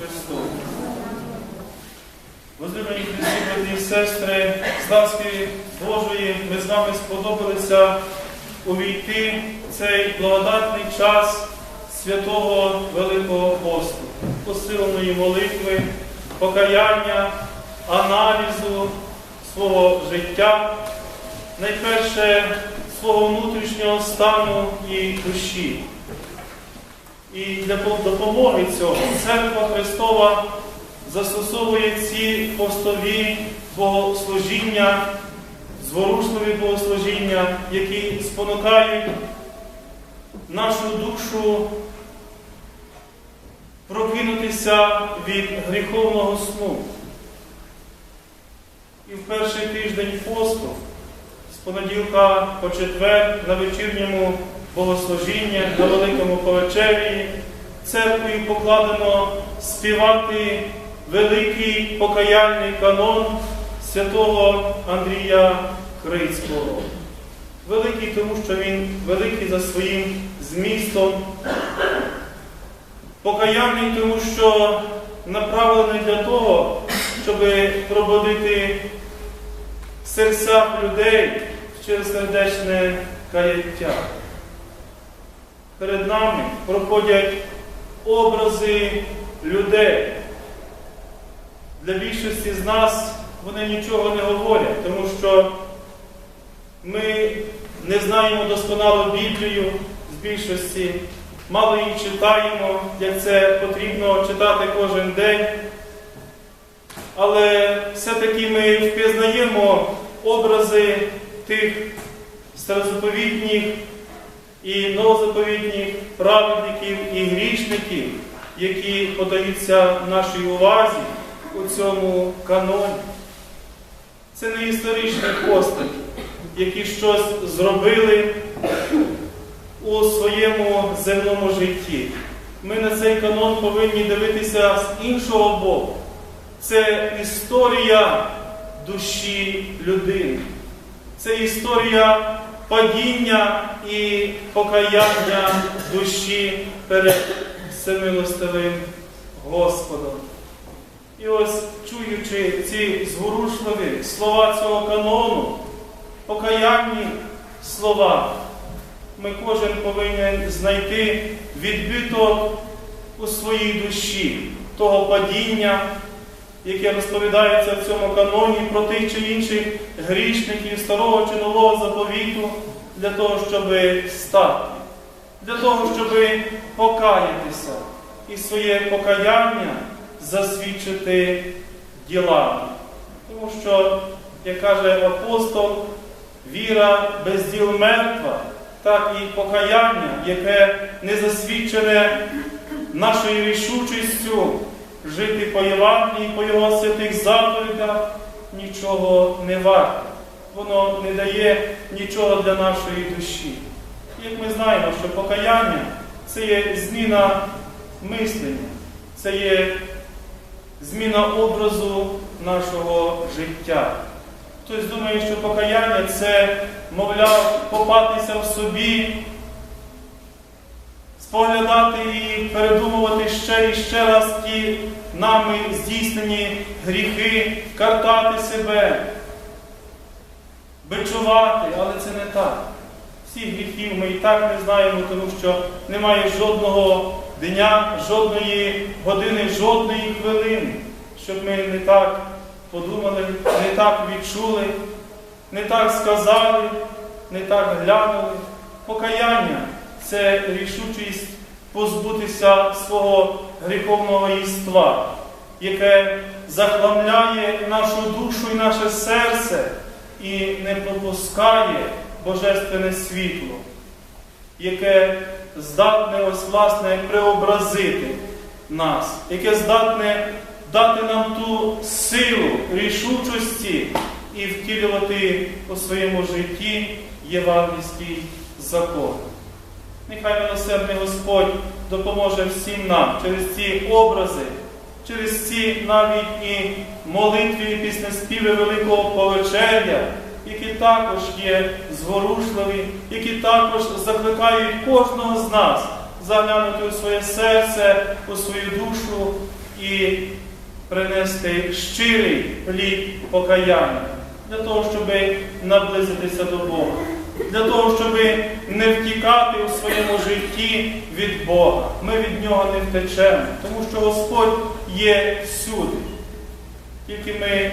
Христу. Возлюблені Христі, брати і сестри, з ласки Божої ми з вами сподобалися увійти в цей благодатний час святого Великого посту, посиленої молитви, покаяння, аналізу свого життя, найперше свого внутрішнього стану і душі. І для допомоги цього Церква Христова застосовує ці постові богослужіння, зворушливі богослужіння, які спонукають нашу душу прокинутися від гріховного сну. І в перший тиждень посту, з понеділка по четвер, на вечірньому богослужіння, на великому повечерії, церквою покладено співати великий покаяльний канон святого Андрія Крицького. Великий, тому що він великий за своїм змістом. Покаянний, тому що направлений для того, щоб пробудити серцях людей через сердечне каяття. Перед нами проходять образи людей. Для більшості з нас вони нічого не говорять, тому що ми не знаємо досконало Біблію з більшості, мало її читаємо, як це потрібно читати кожен день. Але все-таки ми впізнаємо образи тих старозаповітніх і новозаповітніх праведників і грішників, які подаються нашій увазі у цьому каноні. Це не історичні постаті, які щось зробили у своєму земному житті. Ми на цей канон повинні дивитися з іншого боку. Це історія душі людини. Це історія падіння і покаяння душі перед всемилостивим Господом. І ось, чуючи ці зворушливі слова цього канону, покаянні слова, ми кожен повинен знайти відбиток у своїй душі того падіння, яке розповідається в цьому каноні про тих чи інших грішників старого чи нового заповіту, для того, щоб стати, для того, щоб покаятися і своє покаяння засвідчити ділами. Тому що, як каже апостол, віра без діл мертва, так і покаяння, яке не засвідчене нашою рішучістю жити по Євангелії, по його святих заповідях, нічого не варте. Воно не дає нічого для нашої душі. Як ми знаємо, що покаяння це є зміна мислення, це є зміна образу нашого життя. Хтось думає, що покаяння це, мовляв, копатися в собі, споглядати і передумувати ще і ще раз ті нами здійснені гріхи, картати себе, бичувати, але це не так. Всіх гріхів ми і так не знаємо, тому що немає жодного дня, жодної години, жодної хвилини, щоб ми не так подумали, не так відчули, не так сказали, не так глянули. Покаяння це рішучість позбутися свого гріховного єства, яке захламляє нашу душу і наше серце і не пропускає божественне світло, яке здатне ось власне преобразити нас, яке здатне дати нам ту силу рішучості і втілювати у своєму житті євангельський закон. Нехай милосердний Господь допоможе всім нам через ці образи, через ці навіть і молитві, і піснеспіви Великого Повечеря, які також є зворушливі, які також закликають кожного з нас заглянути у своє серце, у свою душу і принести щирий плід покаяння для того, щоб наблизитися до Бога, для того, щоб не втікати у своєму житті від Бога. Ми від нього не втечемо, тому що Господь є всюди. Тільки ми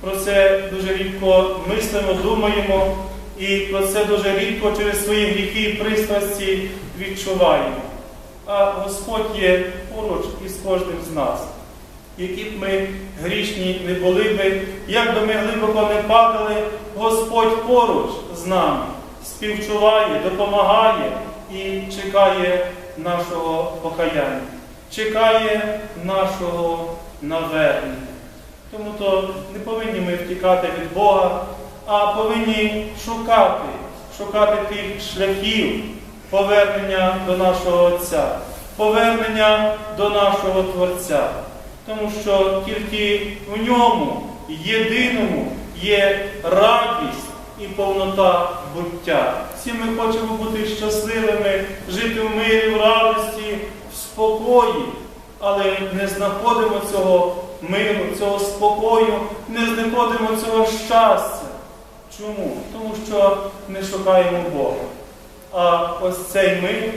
про це дуже рідко мислимо, думаємо, і про це дуже рідко через свої гріхи і пристрасті відчуваємо. А Господь є поруч із кожним з нас. Які б ми грішні не були би, як би ми глибоко не падали, Господь поруч з нами співчуває, допомагає і чекає нашого покаяння, чекає нашого навернення. Тому то не повинні ми втікати від Бога, а повинні шукати, шукати тих шляхів повернення до нашого Отця, повернення до нашого Творця. Тому що тільки в ньому, єдиному, є радість і повнота буття. Всі ми хочемо бути щасливими, жити в мирі, в радості, в спокої, але не знаходимо цього миру, цього спокою, не знаходимо цього щастя. Чому? Тому що не шукаємо Бога. А ось цей мир,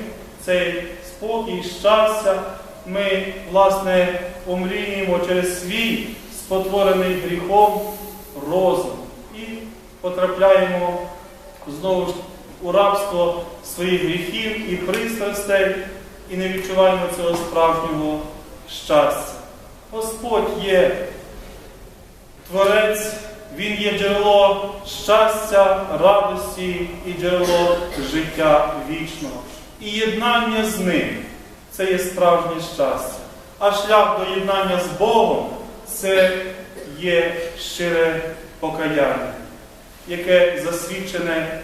цей спокій, щастя, ми, власне, омріємо через свій спотворений гріхом розум потрапляємо знову ж у рабство своїх гріхів і пристрастей, і не відчуваємо цього справжнього щастя. Господь є Творець, Він є джерело щастя, радості і джерело життя вічного. І єднання з ним це є справжнє щастя. А шлях до єднання з Богом це є щире покаяння, яке засвідчене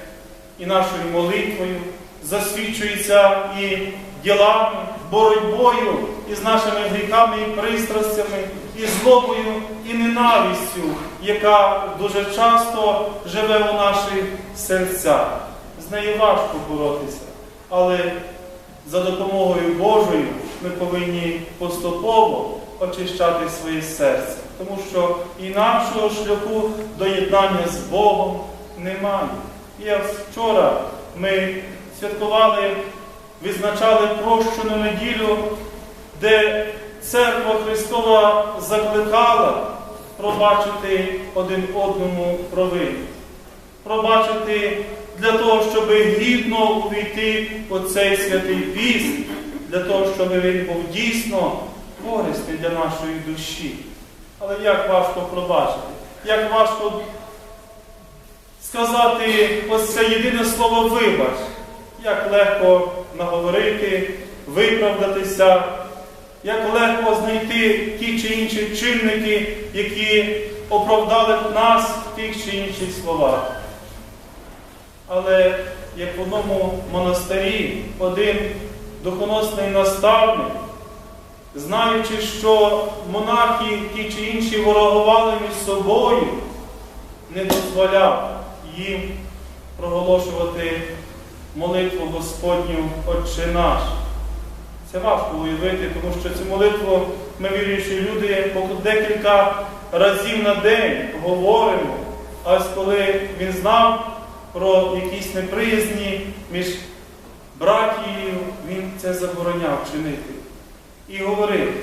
і нашою молитвою, засвідчується і ділами, боротьбою із нашими гріхами і пристрастями, і злобою, і ненавистю, яка дуже часто живе у наших серцях. З нею важко боротися, але за допомогою Божою ми повинні поступово очищати своє серце, тому що інакшого шляху до єднання з Богом немає. І як вчора ми святкували, відзначали прощену неділю, де церква Христова закликала пробачити один одному провину. Пробачити для того, щоб гідно увійти у цей святий піст, для того, щоб він був дійсно корисний для нашої душі. Але як важко пробачити, як важко сказати ось це єдине слово вибач, як легко наговорити, виправдатися, як легко знайти ті чи інші чинники, які оправдали нас в тих чи інших словах. Але як в одному монастирі один духоносний наставник, знаючи, що монахи ті чи інші ворогували між собою, не дозволяв їм проголошувати молитву Господню Отче наш. Це важко уявити, тому що цю молитву ми віруючі люди декілька разів на день говоримо. А ось коли він знав про якісь неприязні між братією, він це забороняв чинити. І говорив,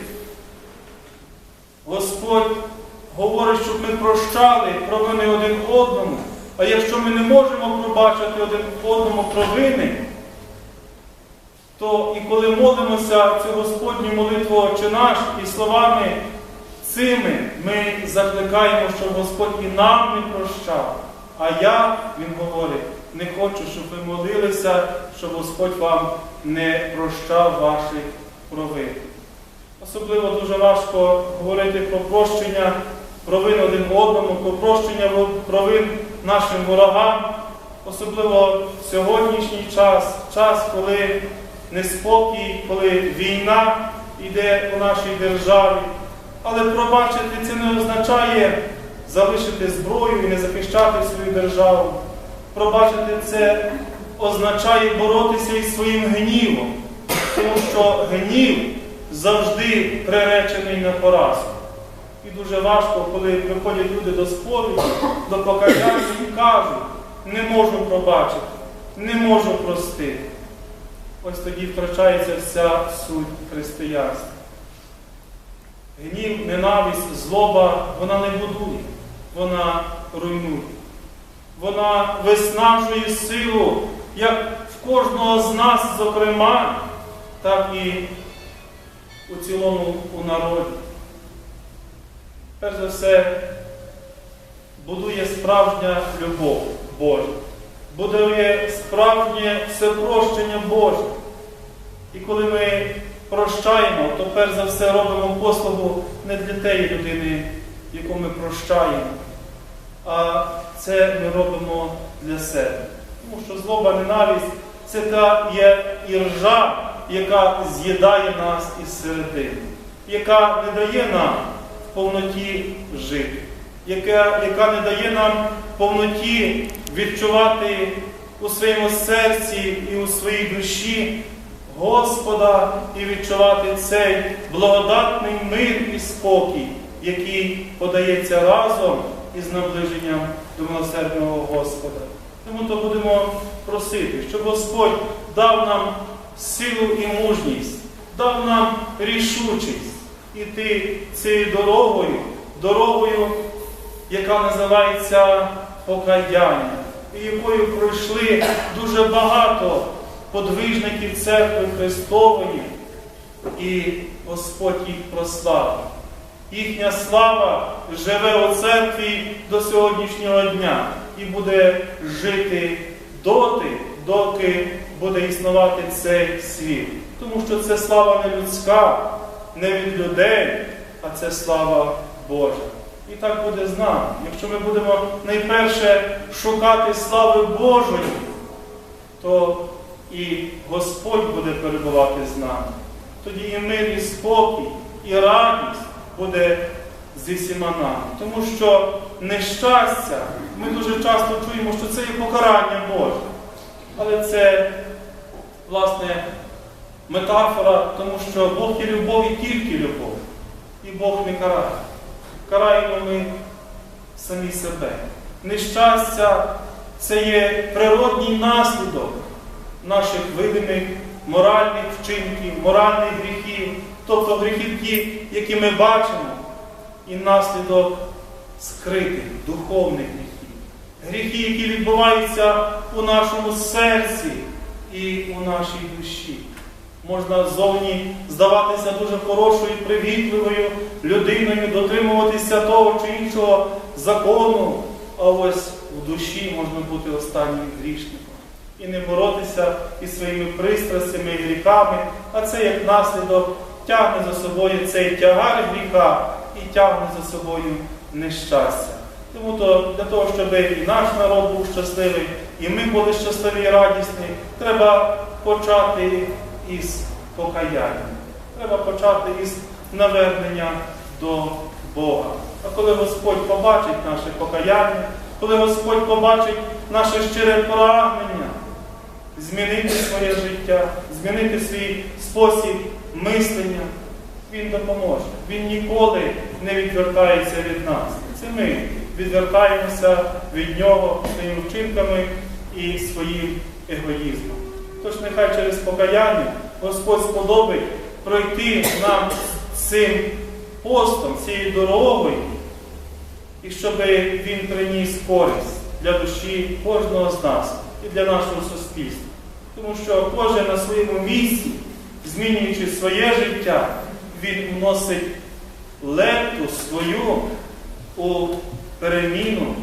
Господь говорить, щоб ми прощали провини один одному, а якщо ми не можемо пробачити один одному провини, то і коли молимося цю Господню молитву Отче наш і словами цими ми закликаємо, щоб Господь і нам не прощав. А я, Він говорить, не хочу, щоб ви молилися, щоб Господь вам не прощав ваших провин. Особливо дуже важко говорити про прощення провин один одному, про прощення провин нашим ворогам, особливо в сьогоднішній час, час, коли неспокій, коли війна йде у нашій державі. Але пробачити це не означає залишити зброю і не захищати свою державу. Пробачити це означає боротися із своїм гнівом, тому що гнів завжди приречений на поразку. І дуже важко, коли приходять люди до спору, до покаяння і кажуть, не можу пробачити, не можу простити. Ось тоді втрачається вся суть християнства. Гнів, ненависть, злоба вона не будує, вона руйнує. Вона виснажує силу як в кожного з нас, зокрема, так і у цілому у народі. Перш за все, будує справжня любов Божа, будує справжнє всепрощення Боже. І коли ми прощаємо, то перш за все робимо послугу не для тієї людини, яку ми прощаємо, а це ми робимо для себе. Тому що злоба, ненависть це та є іржа, яка з'їдає нас із середини, яка не дає нам в повноті жити, яка, яка не дає нам повноті відчувати у своєму серці і у своїй душі Господа і відчувати цей благодатний мир і спокій, який подається разом із наближенням до милосердного Господа. Тому то будемо просити, щоб Господь дав нам силу і мужність, дав нам рішучість іти цією дорогою, дорогою, яка називається покаяння, і якою пройшли дуже багато подвижників церкви Христової, і Господь їх прославив. Їхня слава живе у церкві до сьогоднішнього дня і буде жити доти, доки буде існувати цей світ. Тому що це слава не людська, не від людей, а це слава Божа. І так буде з нами. Якщо ми будемо найперше шукати слави Божої, то і Господь буде перебувати з нами. Тоді і мир, і спокій, і радість буде зі всіма нами. Тому що нещастя, ми дуже часто чуємо, що це є покарання Боже. Але це, власне, метафора, тому що Бог є любов і тільки любов. І Бог не карає. Караємо ми самі себе. Нещастя це є природній наслідок наших видимих моральних вчинків, моральних гріхів, тобто гріхів ті, які ми бачимо, і наслідок скритих, духовних гріхів. Гріхи, які відбуваються у нашому серці і у нашій душі. Можна ззовні здаватися дуже хорошою, привітливою людиною, дотримуватися того чи іншого закону, а ось в душі можна бути останнім грішником. І не боротися із своїми пристрастями і гріхами, а це як наслідок тягне за собою цей тягар гріха і тягне за собою нещастя. Тому то для того, щоб і наш народ був щасливий, і ми були щасливі і радісні, треба почати із покаяння. Треба почати із навернення до Бога. А коли Господь побачить наше покаяння, коли Господь побачить наше щире прагнення, змінити своє життя, змінити свій спосіб мислення, Він допоможе. Він ніколи не відвертається від нас. Це ми відвертаємося від нього своїми вчинками і своїм егоїзмом. Тож нехай через покаяння Господь сподобить пройти нам цим постом, цією дорогою, і щоб Він приніс користь для душі кожного з нас і для нашого суспільства. Тому що кожен на своєму місці, змінюючи своє життя, він вносить лепту свою у переміну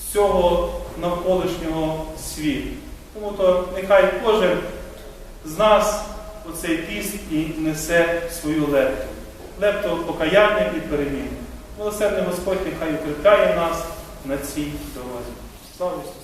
всього навколишнього світу. Тому то нехай кожен з нас оцей піст і несе свою лепту. Лепту покаяння і переміни. Милосердний Господь нехай укріпляє нас на цій дорозі. Слава Ісусу!